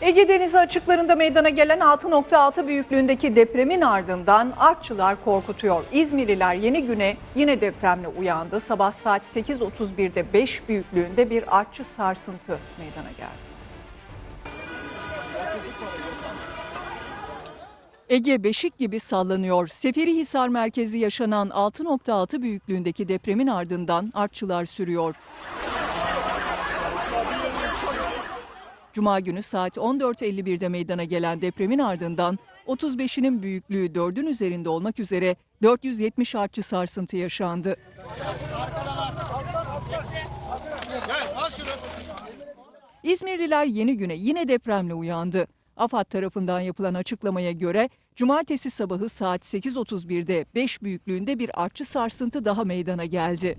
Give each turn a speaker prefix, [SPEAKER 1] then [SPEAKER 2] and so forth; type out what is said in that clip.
[SPEAKER 1] Ege Denizi açıklarında meydana gelen 6.6 büyüklüğündeki depremin ardından artçılar korkutuyor. İzmirliler yeni güne yine depremle uyandı. Sabah saat 8.31'de 5 büyüklüğünde bir artçı sarsıntı meydana geldi. Ege beşik gibi sallanıyor. Seferihisar merkezi yaşanan 6.6 büyüklüğündeki depremin ardından artçılar sürüyor. Cuma günü saat 14.51'de meydana gelen depremin ardından 35'inin büyüklüğü 4'ün üzerinde olmak üzere 470 artçı sarsıntı yaşandı. İzmirliler yeni güne yine depremle uyandı. AFAD tarafından yapılan açıklamaya göre cumartesi sabahı saat 8.31'de 5 büyüklüğünde bir artçı sarsıntı daha meydana geldi.